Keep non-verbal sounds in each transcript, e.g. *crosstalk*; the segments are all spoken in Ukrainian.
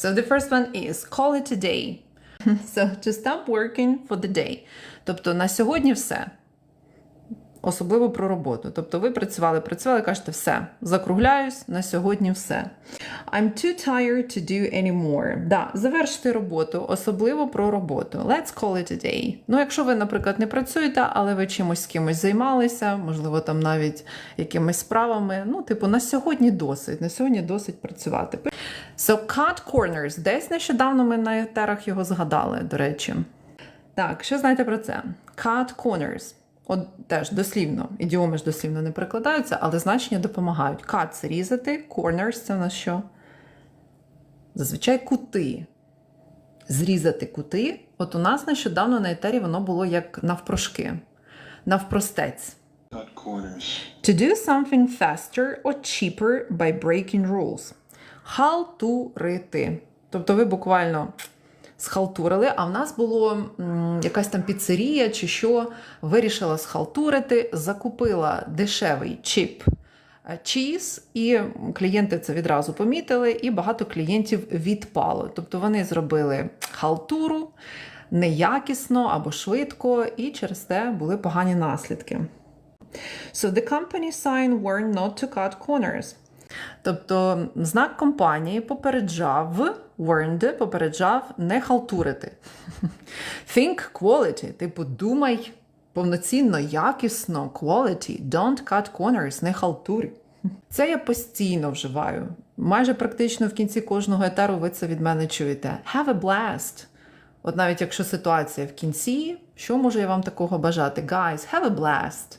So the first one is call it a day. *laughs* So to stop working for the day. Тобто на сьогодні все. Особливо про роботу. Тобто ви працювали, працювали, кажете, все, закругляюсь, на сьогодні все. I'm too tired to do anymore. Да, завершити роботу, особливо про роботу. Let's call it a day. Ну, якщо ви, наприклад, не працюєте, але ви чимось з кимось займалися, можливо, там навіть якимись справами. Ну, типу, на сьогодні досить. На сьогодні досить працювати. So, cut corners. Десь нещодавно ми на етерах його згадали, до речі. Так, що знаєте про це? Cut corners. От теж дослівно, ідіоми ж дослівно не перекладаються, але значення допомагають. Cut – це різати, corners – це в нас що? Зазвичай кути. Зрізати кути. От у нас нещодавно на етері воно було як навпрошки, навпростець. To do something faster or cheaper by breaking rules. Халтурити. Тобто ви буквально схалтурили, а в нас було якась там піцерія чи що вирішила схалтурити, закупила дешевий чіп чіз, і клієнти це відразу помітили, і багато клієнтів відпало. Тобто вони зробили халтуру неякісно або швидко, і через це були погані наслідки. So the company sign warned not to cut corners. Тобто знак компанії попереджав, warned, попереджав не халтурити. *laughs* Think quality, типу думай повноцінно, якісно, quality, don't cut corners, не халтурь. *laughs* Це я постійно вживаю. Майже практично в кінці кожного етеру ви це від мене чуєте. Have a blast. От навіть якщо ситуація в кінці, що можу я вам такого бажати? Guys, have a blast.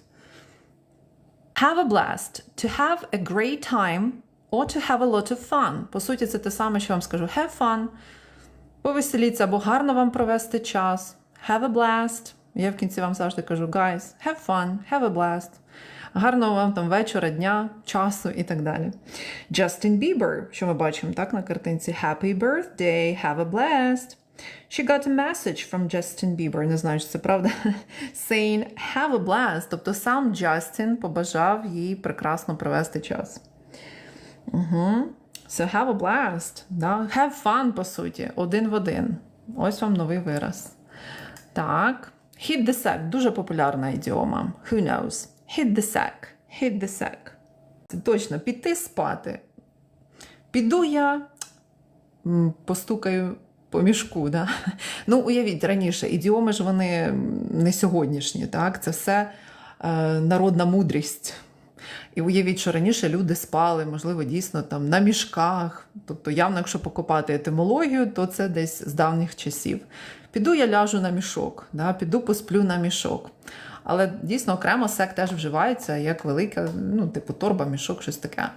Have a blast. To have a great time or to have a lot of fun. По суті, це те саме, що вам скажу. Have fun. Повеселіться або гарно вам провести час. Have a blast. Я в кінці вам завжди кажу, guys, have fun, have a blast. Гарного вам там вечора, дня, часу і так далі. Justin Bieber, що ми бачимо так на картинці. Happy birthday, have a blast. She got a message from Justin Bieber, не знаю, чи це правда, *laughs* saying have a blast. Тобто сам Джастін побажав їй прекрасно провести час. Угу. So have a blast. Да? Have fun, по суті, один в один. Ось вам новий вираз. Так. Hit the sack. Дуже популярна ідіома. Who knows? Hit the sack. Hit the sack. Це точно піти спати. Піду я постукаю по мішку. Да? *laughs* Ну, уявіть, раніше ідіоми ж вони не сьогоднішні, так? Це все е, народна мудрість. І уявіть, що раніше люди спали, можливо, дійсно там на мішках. Тобто, явно, якщо покопати етимологію, то це десь з давніх часів. Піду я ляжу на мішок, да? піду посплю на мішок. Але дійсно окремо сек теж вживається як велика, ну, типу торба, мішок, щось таке.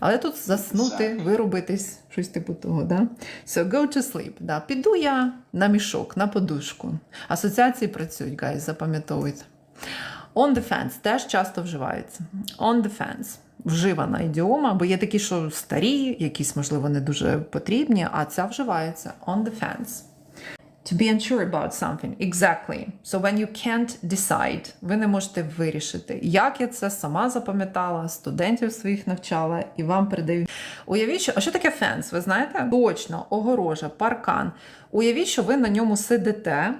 Але тут заснути, вирубитись, щось типу того. Да? So go to sleep. Да. Піду я на мішок, на подушку. Асоціації працюють, guys, запам'ятовуйте. On the fence теж часто вживається. On the fence. Вживана ідіома, бо є такі, що старі, якісь, можливо, не дуже потрібні, а ця вживається on the fence. To be unsure about something. Exactly. So when you can't decide, ви не можете вирішити. Як я це сама запам'ятала, студентів своїх навчала і вам передаю. Уявіть, що, а що таке фенс? Ви знаєте? Точно, огорожа, паркан. Уявіть, що ви на ньому сидите,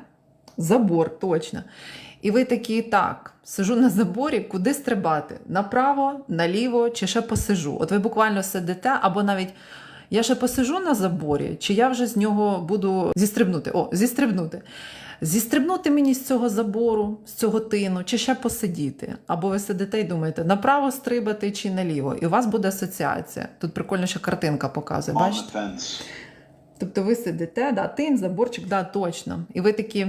забор, точно. І ви такі, так, сижу на заборі, куди стрибати? Направо, наліво, чи ще посижу? От ви буквально сидите, або навіть я ще посижу на заборі, чи я вже з нього буду зістрибнути? О, зістрибнути. Зістрибнути мені з цього забору, з цього тину, чи ще посидіти. Або ви сидите і думаєте, направо стрибати чи наліво. І у вас буде асоціація. Тут прикольно, що картинка показує. Бачите? Тобто ви сидите, да, тин, заборчик, да, точно. І ви такі.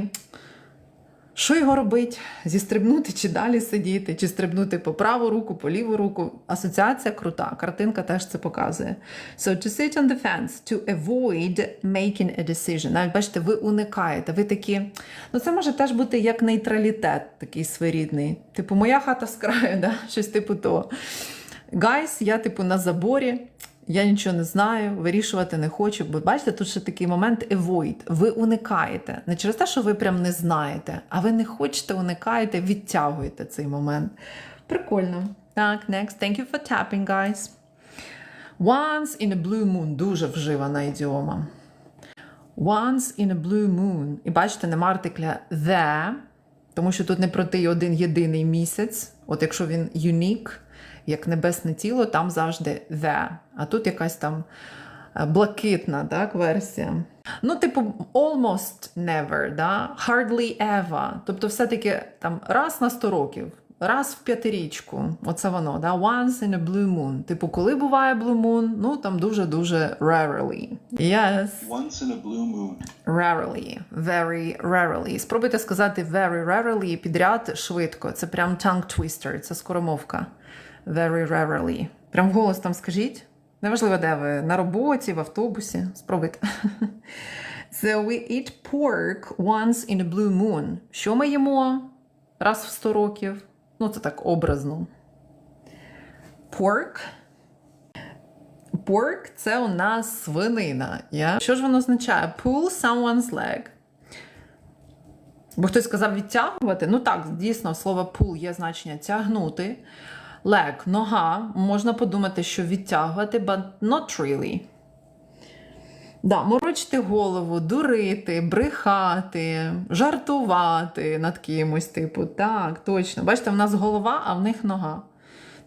Що його робить? Зістрибнути чи далі сидіти, чи стрибнути по праву руку, по ліву руку. Асоціація крута. Картинка теж це показує. So to sit on the fence, to avoid making a decision. Навіть бачите, ви уникаєте. Ви такі. Ну, це може теж бути як нейтралітет, такий своєрідний. Типу, моя хата з краю, *laughs* да? щось типу того. Гайс, я, типу, на заборі. Я нічого не знаю, вирішувати не хочу. Бо бачите, тут ще такий момент avoid. Ви уникаєте. Не через те, що ви прям не знаєте, а ви не хочете, уникаєте, відтягуєте цей момент. Прикольно. Так, next. Thank you for tapping, guys. Once in a blue moon дуже вживана ідіома. Once in a blue moon. І бачите, нема артикля the, тому що тут не про той один єдиний місяць. От якщо він unique, як небесне тіло, там завжди the. А тут якась там е, блакитна так, версія. Ну, типу, almost never, да? hardly ever. Тобто, все-таки там раз на 100 років, раз в п'ятирічку. Оце воно, да? once in a blue moon. Типу, коли буває blue moon? Ну, там дуже-дуже rarely. Yes. Once in a blue moon. Rarely, very rarely. Спробуйте сказати very rarely підряд швидко. Це прям tongue twister, це скоромовка. Very rarely. Прям вголос там скажіть. Неважливо, де ви на роботі, в автобусі. Спробуйте. *laughs* So we eat pork once in a blue moon. Що ми їмо раз в 100 років? Ну, це так образно. Pork Pork – це у нас свинина. Я... Що ж воно означає? Pull someone's leg. Бо хтось сказав відтягувати. Ну так, дійсно, слово pull є значення тягнути. Leg – нога. Можна подумати, що відтягувати, but not really. Да, морочити голову, дурити, брехати, жартувати над кимось. Типу, так, точно. Бачите, в нас голова, а в них нога.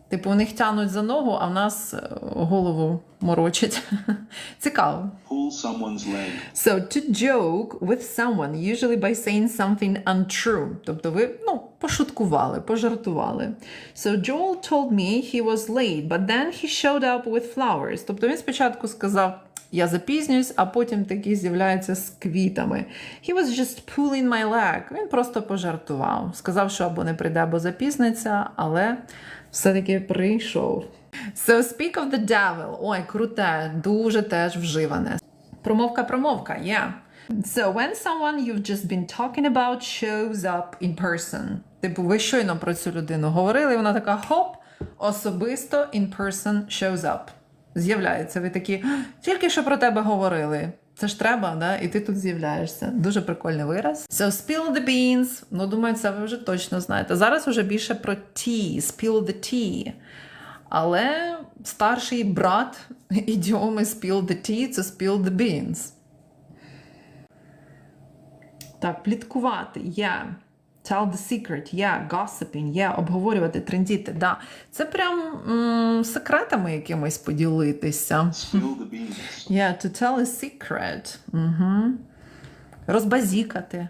Типу, у них тянуть за ногу, а в нас е, голову морочать. *laughs* Цікаво. Pull someone's leg. So to joke with someone, usually by saying something untrue. Тобто ви ну, пошуткували, пожартували. So Joel told me he was late, but then he showed up with flowers. Тобто він спочатку сказав, я запізнююсь, а потім такий з'являється з квітами. He was just pulling my leg. Він просто пожартував. Сказав, що або не прийде, або запізниться, але все-таки прийшов. So speak of the devil. Ой, круте, дуже теж вживане. Промовка, промовка, yeah. So when someone you've just been talking about shows up in person. Типу, ви щойно про цю людину говорили, і вона така хоп, особисто in person shows up. З'являється. Ви такі, тільки що про тебе говорили. Це ж треба, да? І ти тут з'являєшся. Дуже прикольний вираз. So spill the beans. Ну, думаю, це ви вже точно знаєте. Зараз вже більше про tea, spill the tea. Але старший брат *laughs* ідіоми spill the tea це spill the beans. Так, пліткувати, yeah. Tell the secret, yeah, gossiping, yeah, обговорювати, трендіти. Да. Це прям м, секретами якимось поділитися. Spill the beans. Yeah, to tell a secret. Угу. Розбазікати.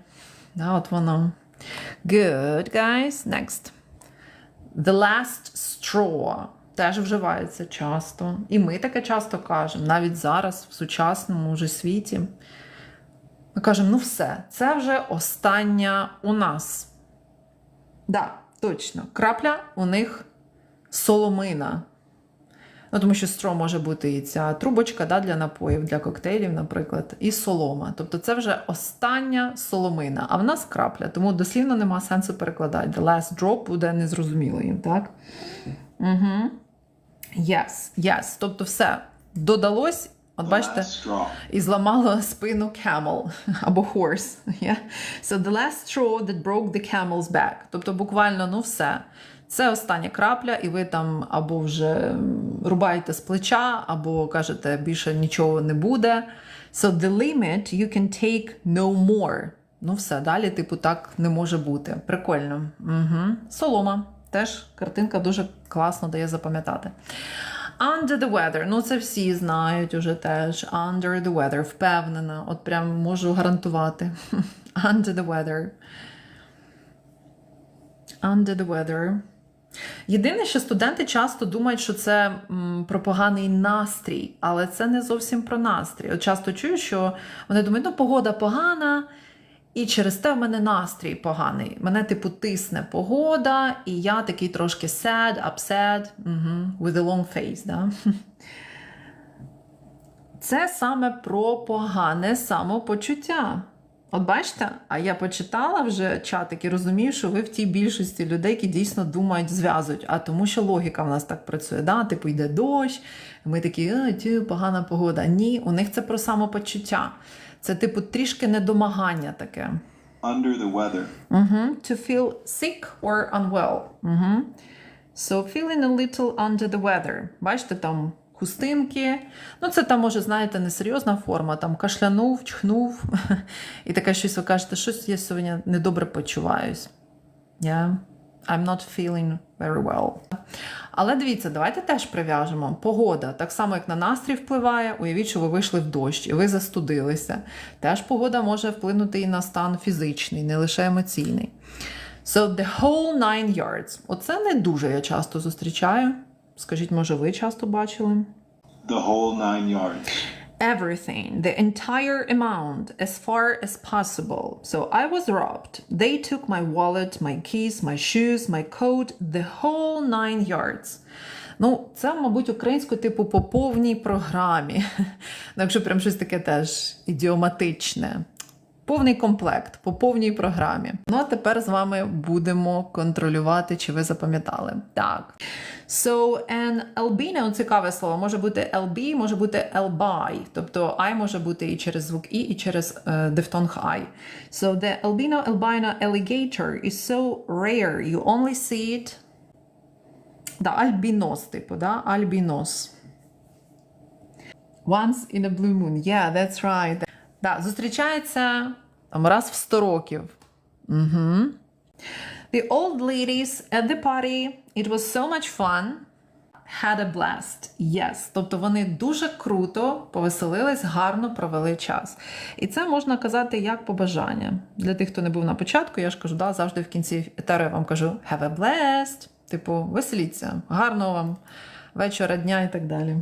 Да, от воно. Good, guys. Next. The last straw. Теж вживається часто. І ми таке часто кажемо, навіть зараз, в сучасному вже світі. Ми кажемо, ну все, це вже остання у нас. Да, точно. Крапля у них соломина. Ну, тому що стро може бути і ця трубочка да, для напоїв, для коктейлів, наприклад, і солома. Тобто це вже остання соломина, а в нас крапля, тому дослівно нема сенсу перекладати. The last drop буде незрозуміло їм, так? Угу. Yes, yes. Тобто все додалось, от бачите, і зламало спину camel або horse. Yeah? So the last straw that broke the camel's back. Тобто буквально, ну все. Це остання крапля, і ви там або вже рубаєте з плеча, або кажете, більше нічого не буде. So the limit you can take no more. Ну все, далі, типу, так не може бути. Прикольно. Угу. Солома. Теж картинка дуже класно дає запам'ятати. Under the weather. Ну, це всі знають уже теж. Under the weather. Впевнена. От прям можу гарантувати. *laughs* Under the weather. Under the weather. Єдине, що студенти часто думають, що це про поганий настрій, але це не зовсім про настрій. От часто чую, що вони думають, ну погода погана, і через те в мене настрій поганий. Мене, типу, тисне погода, і я такий трошки sad, upset, with a long face. Да? *laughs* Це саме про погане самопочуття. От бачите, а я почитала вже чатик і розумію, що ви в тій більшості людей, які дійсно думають, зв'язують. А тому що логіка в нас так працює. Да? Типу йде дощ, ми такі, ті, погана погода. Ні, у них це про самопочуття. Це, типу, трішки недомагання таке. Under the weather. Угу. To feel sick or unwell. Угу. So feeling a little under the weather. Бачите, там хустинки. Ну, це там, може, знаєте, несерйозна форма, там кашлянув, чхнув, *laughs* і таке щось ви кажете, щось я сьогодні недобре почуваюсь. Yeah. I'm not feeling very well. Але дивіться, давайте теж прив'яжемо. Погода, так само як на настрій впливає, уявіть, що ви вийшли в дощ і ви застудилися. Теж погода може вплинути і на стан фізичний, не лише емоційний. So the whole nine yards. Оце не дуже я часто зустрічаю. Скажіть, може, ви часто бачили? The whole nine yards. Everything, the entire amount, as far as possible. So I was robbed. They took my wallet, my keys, my shoes, my coat, the whole nine yards. Ну, це, мабуть, українською типу по повній програмі. Ну, якщо прям щось таке теж ідіоматичне. Повний комплект по повній програмі. Ну а тепер з вами будемо контролювати, чи ви запам'ятали. Так. So, an albino, цікаве слово, може бути LB, може бути LBI. Тобто I може бути і через звук І, і через е, дифтонг I. So, the albino albino alligator is so rare. You only see it. Да, альбінос, типу, да? Альбінос. Once in a blue moon. Yeah, that's right. Да, зустрічається там раз в 100 років. Угу. The old ladies at the party, it was so much fun. Had a blast. Yes. Тобто вони дуже круто повеселились, гарно провели час. І це можна казати як побажання. Для тих, хто не був на початку, я ж кажу, да, завжди в кінці етеру я вам кажу have a blast. Типу, веселіться, гарного вам вечора, дня і так далі.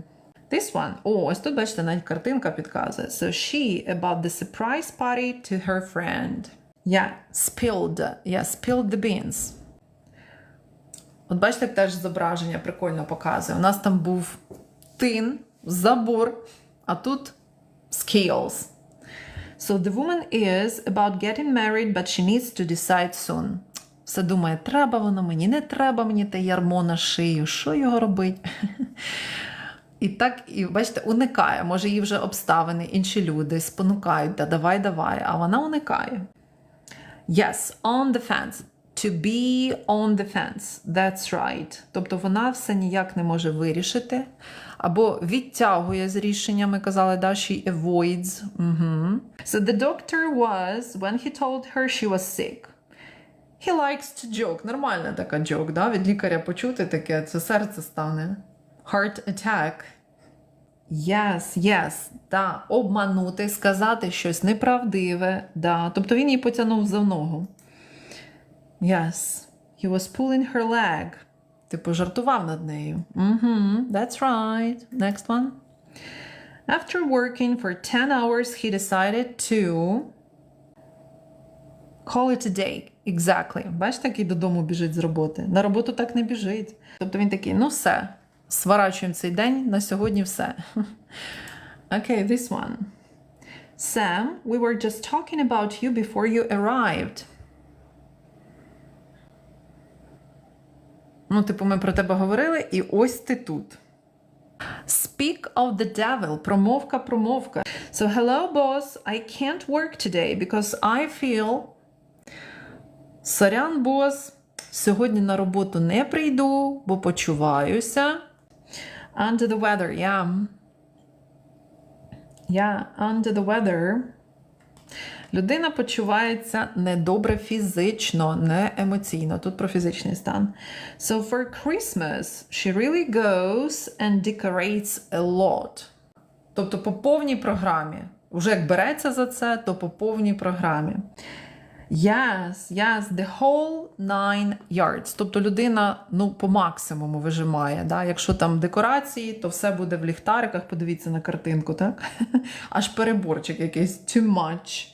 This one. О, ось тут, бачите, навіть картинка підказує. So she about the surprise party to her friend. Yeah, spilled. Yeah, spilled the beans. От бачите, теж зображення прикольно показує. У нас там був тин, забор, а тут scales. So the woman is about getting married, but she needs to decide soon. Все думає, треба воно мені, не треба мені те ярмо на шию, що його робить? І так, і бачите, уникає. Може, її вже обставини, інші люди спонукають, да давай, давай, а вона уникає. Yes, on the fence. To be on the fence. That's right. Тобто вона все ніяк не може вирішити. Або відтягує з рішенням, ми казали, да, she avoids. Угу. So the doctor was, when he told her she was sick. He likes to joke. Нормальна така joke, да? від лікаря почути таке, це серце стане. Heart attack. Yes, yes, да. Обманути, сказати щось неправдиве. Да. Тобто він її потягнув за ногу. Yes. He was pulling her leg. Типу, жартував над нею. Угу, that's right. Next one. After working for 10 hours, he decided to call it a day. Exactly. Бачите, який додому біжить з роботи? На роботу так не біжить. Тобто він такий, ну все, сворачуємо цей день, на сьогодні все. Okay, this one. Sam, we were just talking about you before you arrived. Ну, типу, ми про тебе говорили, і ось ти тут. Speak of the devil. Промовка, промовка. So, hello, boss. I can't work today because I feel. Сорян, бос. Сьогодні на роботу не прийду, бо почуваюся. Under the weather, yeah. Yeah, under the weather. Людина почувається недобре фізично, не емоційно. Тут про фізичний стан. So for Christmas, she really goes and decorates a lot. Тобто по повній програмі. Уже як береться за це, то по повній програмі. Yes, yes, the whole nine yards. Тобто людина ну, по максимуму вижимає. Да? Якщо там декорації, то все буде в ліхтариках. Подивіться на картинку, так? *laughs* Аж переборчик якийсь too much.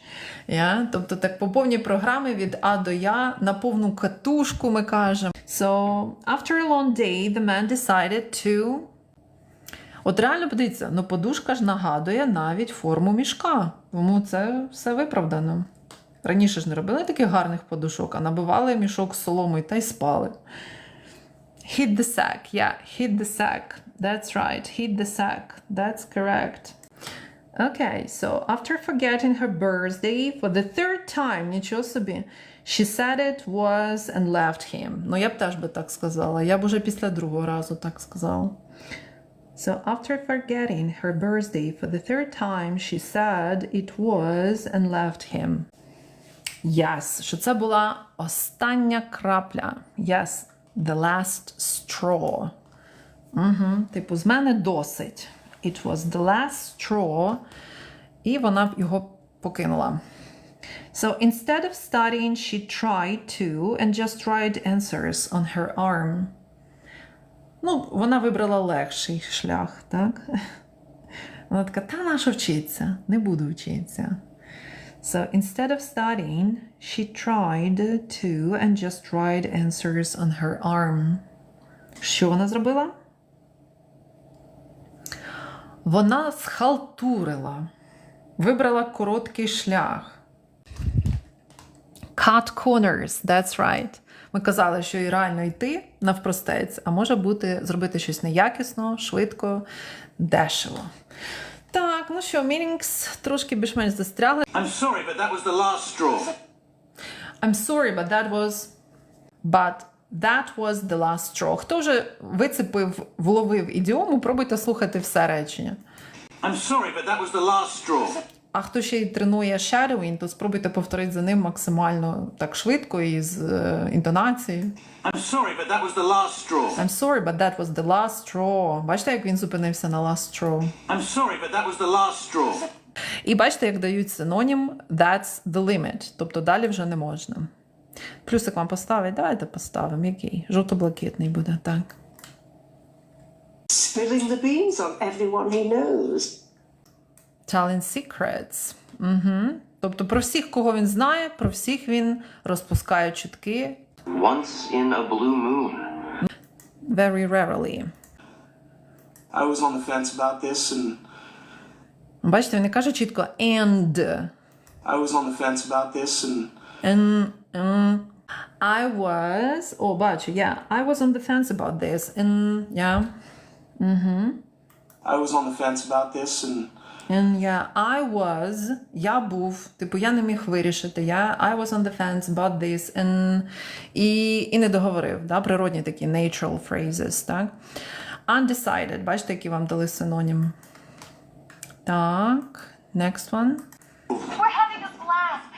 Yeah? Тобто так по повній програмі від А до Я на повну катушку ми кажемо. So, after a long day, the man decided to От реально подивіться, ну подушка ж нагадує навіть форму мішка. Тому це все виправдано. Раніше ж не робили таких гарних подушок, а набивали мішок з соломою та й спали. Hit the sack, yeah, hit the sack. That's right, hit the sack. That's correct. Okay, so after forgetting her birthday for the third time, нічого собі, she said it was and left him. Ну, я б теж би так сказала. Я б уже після другого разу так сказала. So after forgetting her birthday for the third time, she said it was and left him. Yes, що це була остання крапля. Yes, the last straw. Угу. Типу, з мене досить. It was the last straw. І вона його покинула. So instead of studying, she tried to and just tried answers on her arm. Ну, вона вибрала легший шлях, так? *laughs* Вона така, та наша вчиться, не буду вчитися. So instead of studying, she tried to and just tried answers on her arm. Що вона зробила? Вона схалтурила, вибрала короткий шлях. Cut corners, that's right. Ми казали, що і реально йти навпростець, а може бути зробити щось неякісно, швидко, дешево. Так, ну що, meanings трошки більш-менш застрягли. I'm sorry, but that was the last straw. I'm sorry, but that was. But that was the last straw. Хто вже вицепив, вловив ідіому, пробуйте слухати все речення. I'm sorry, but that was the last straw. А хто ще й тренує shadowing, то спробуйте повторити за ним максимально так швидко і з е, інтонацією. I'm sorry, but that was the last straw. I'm sorry, but that was the last straw. Бачите, як він зупинився на last straw. I'm sorry, but that was the last straw. І бачите, як дають синонім that's the limit. Тобто далі вже не можна. Плюсик вам поставить, давайте поставимо. Який? Жовто-блакитний буде, так. spilling the beans on everyone he knows. Telling secrets. Угу. Тобто про всіх, кого він знає, про всіх він розпускає чутки Once in a blue moon. very rarely. I was on the fence about this, and Бачите, він не каже чітко and. I was on the fence about this, and And um, I was. О, бачу, yeah. I was on the fence about this. And yeah. I was on the fence about this, and And yeah, I was. Я був. Типу, я не міг вирішити. Я I was on the fence about this. And, і, і не договорив. Да? Природні такі natural phrases, так? Undecided. Бачите, які вам дали синонім. Так. Next one. We're having a blast.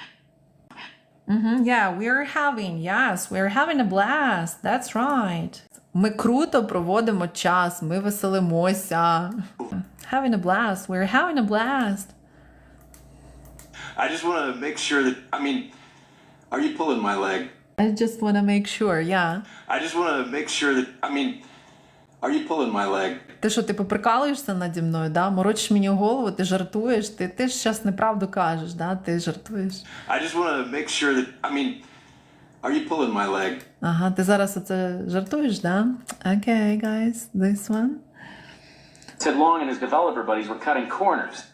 Mhm, Yeah, we're having, yes, we're having a blast. That's right. Ми круто проводимо час, ми веселимося. Having a blast. We're having a blast. I just want to make sure that. I mean, are you pulling my leg? I just want to make sure, yeah. I just want to make sure that. I mean, are you pulling my leg? Ти що, ти поприкалуєшся наді мною, да? Морочиш мені голову, ти жартуєш, ти, ти ж зараз неправду кажеш, да? Ти жартуєш. I just want to make sure that. I mean, are you pulling my leg? Ага, ти зараз оце жартуєш, да? Окей, okay, guys, this one. Ted Long and his developer buddies were cutting corners.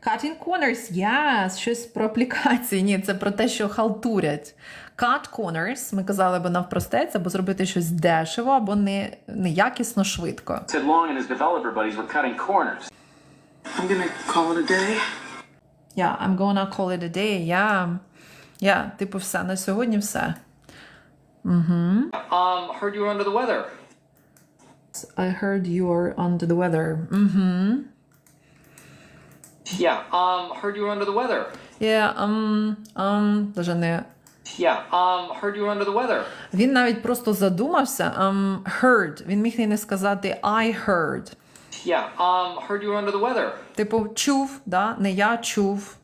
Cutting corners, yes, щось про аплікації. Ні, це про те, що халтурять. Cut corners, ми казали або навпростець, або зробити щось дешево, або не, неякісно швидко. Ted Long and his developer buddies were cutting corners. I'm gonna call it a day. Yeah, I'm gonna call it a day. Yeah. Yeah, типу, все, на сьогодні все. Um, heard you were under the weather. I heard you're under the weather. Mm-hmm. Yeah, um, heard you were under the weather. Yeah, um, um, даже не. Yeah, um, heard you were under the weather. Він навіть просто задумався. Um, heard. Він міг і не сказати I heard. Yeah, um, heard you were under the weather. Типу, чув, да? не я чув.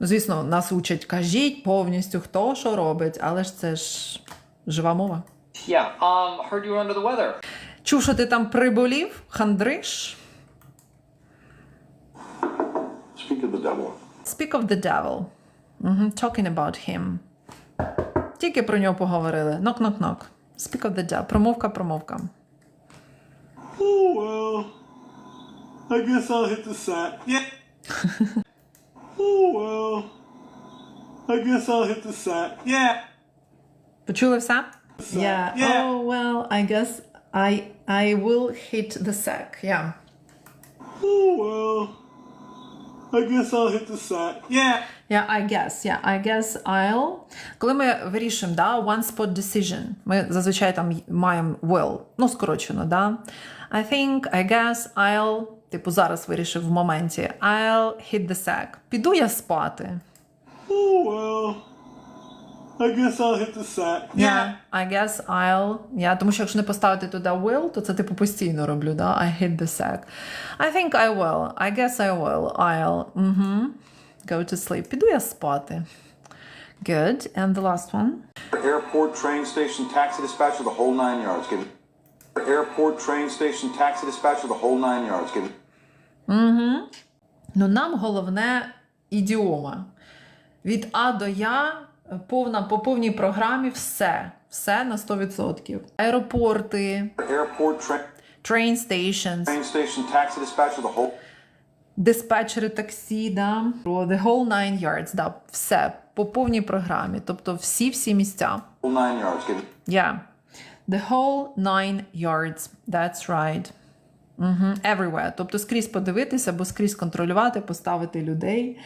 Ну, звісно, нас учать, кажіть повністю, хто що робить, але ж це ж жива мова. Yeah, um, heard you were under the weather. Чув, що ти там приболів, хандриш. speak of the devil. Speak of the devil. Мгм, Talking about him. Тільки про нього поговорили. Knock, knock, knock. Speak of the devil. Промовка, промовка. Oh well, I guess I'll hit the sack. Yeah. oh well, I guess I'll hit the sack. Yeah. Почули все? Yeah. Yeah. Oh, well, I guess I, I will hit the sack. Yeah. Oh well, I guess I'll hit the sack. Yeah. Yeah, I guess. Yeah, I guess I'll. Коли ми вирішуємо, да, one spot decision, ми зазвичай там маємо will, ну, скорочено, да. I think, I guess, I'll, типу, зараз вирішив в моменті, I'll hit the sack. Піду я спати. Oh well. I guess I'll hit the sack. Yeah, I guess I'll. Yeah, тому що якщо не поставити туди will, то це типу постійно роблю, да? I hit the sack. I think I will. I guess I will. I'll. Угу. Go to sleep. Піду я спати. Good. And the last one. Airport, train station, taxi dispatcher, the whole nine yards. Give Airport, train station, taxi dispatcher, the whole nine yards. Give Ну, нам головне ідіома. Від А до Я е, повна по повній програмі все. Все на 100%. Аеропорти, Airport, train, train stations, train station, taxi dispatcher, the whole диспетчери таксі, да, the whole nine yards, да, все по повній програмі, тобто всі-всі місця. nine yards. Give Yeah. The whole nine yards. That's right. Угу. Everywhere. Тобто скрізь подивитися або скрізь контролювати, поставити людей.